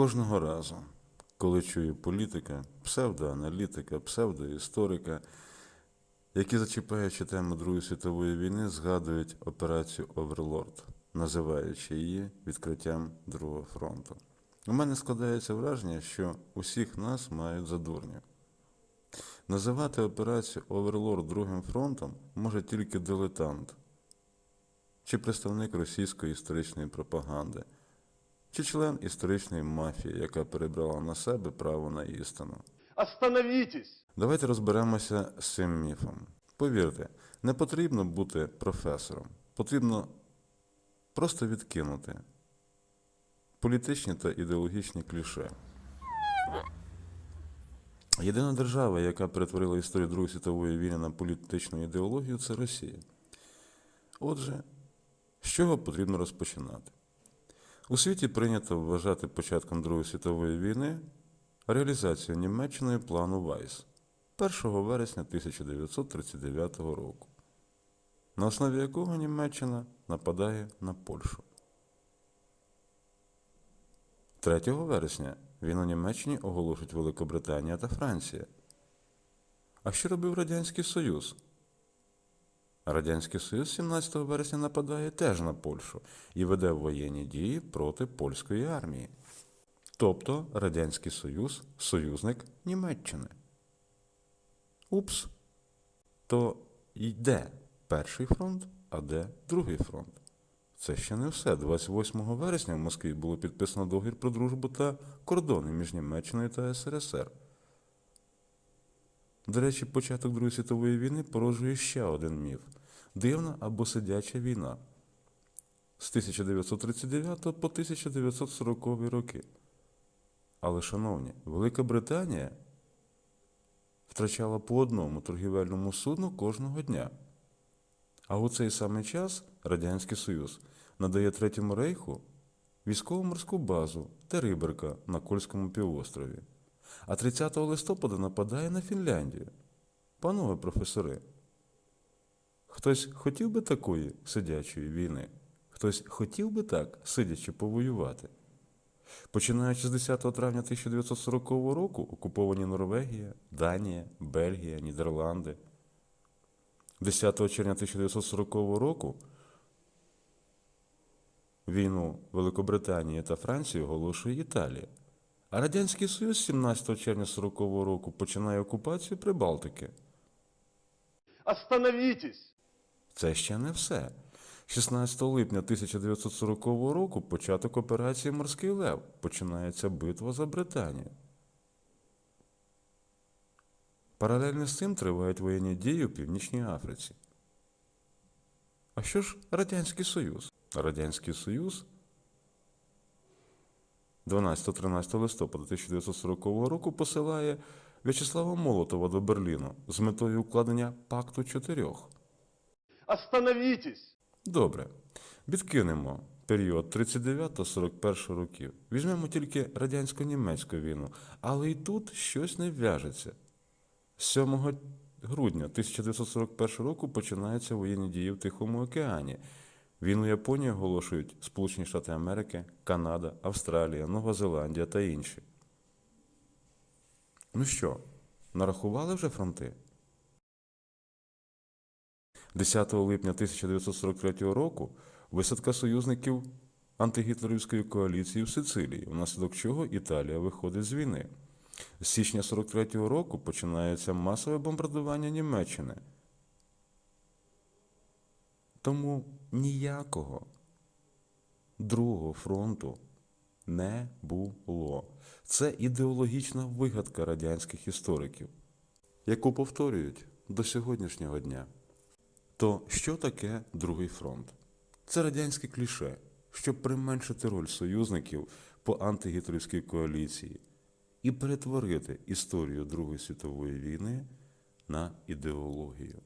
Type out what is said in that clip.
Кожного разу, коли чую політика, псевдоаналітика, псевдоісторика, які, зачіпаючи тему Другої світової війни, згадують операцію Оверлорд, називаючи її відкриттям Другого фронту. У мене складається враження, що усіх нас мають за. Називати операцію Оверлорд Другим фронтом може тільки дилетант чи представник російської історичної пропаганди, чи член історичної мафії, яка перебрала на себе право на істину. Остановитесь! Давайте розберемося з цим міфом. Повірте, не потрібно бути професором, потрібно просто відкинути політичні та ідеологічні кліше. Єдина держава, яка перетворила історію Другої світової війни на політичну ідеологію, це Росія. Отже, з чого потрібно розпочинати? У світі прийнято вважати початком Другої світової війни реалізацію Німеччиною плану Вайс 1 вересня 1939 року, на основі якого Німеччина нападає на Польщу. 3 вересня війну Німеччині оголошують Великобританія та Франція. А що робив Радянський Союз? Радянський Союз 17 вересня нападає теж на Польщу і веде воєнні дії проти польської армії. Тобто Радянський Союз союзник Німеччини. Упс. То йде перший фронт, а де другий фронт. Це ще не все. 28 вересня в Москві було підписано договір про дружбу та кордони між Німеччиною та СРСР. До речі, початок Другої світової війни породжує ще один міф дивна або сидяча війна з 1939 по 1940 роки. Але, шановні, Велика Британія втрачала по одному торгівельному судну кожного дня. А у цей самий час Радянський Союз надає Третьому рейху військово-морську базу Териберка на Кольському півострові. А 30 листопада нападає на Фінляндію. Панове професори, хтось хотів би такої сидячої війни? Хтось хотів би так, сидячи, повоювати? Починаючи з 10 травня 1940 року окуповані Норвегія, Данія, Бельгія, Нідерланди. 10 червня 1940 року війну Великобританії та Франції оголошує Італія. А Радянський Союз 17 червня 1940 року починає окупацію Прибалтики. Остановитесь! Це ще не все. 16 липня 1940 року початок операції Морський Лев. Починається битва за Британію. Паралельно з цим тривають воєнні дії у Північній Африці. А що ж Радянський Союз? Радянський Союз 12-13 листопада 1940 року посилає В'ячеслава Молотова до Берліну з метою укладення пакту чотирьох. Остановитесь! Добре. Відкинемо період 39-41 років. Візьмемо тільки радянсько-німецьку війну, але і тут щось не в'яжеться. 7 грудня 1941 року починаються воєнні дії в Тихому океані. Війну Японії оголошують Сполучені Штати Америки, Канада, Австралія, Нова Зеландія та інші. Ну що, нарахували вже фронти? 10 липня 1943 року висадка союзників антигітлерівської коаліції в Сицилії, внаслідок чого Італія виходить з війни. З січня 43-го року починається масове бомбардування Німеччини. Тому ніякого другого фронту не було. Це ідеологічна вигадка радянських істориків, яку повторюють до сьогоднішнього дня. То що таке Другий фронт? Це радянське кліше, щоб применшити роль союзників по антигітлерівській коаліції і перетворити історію Другої світової війни на ідеологію.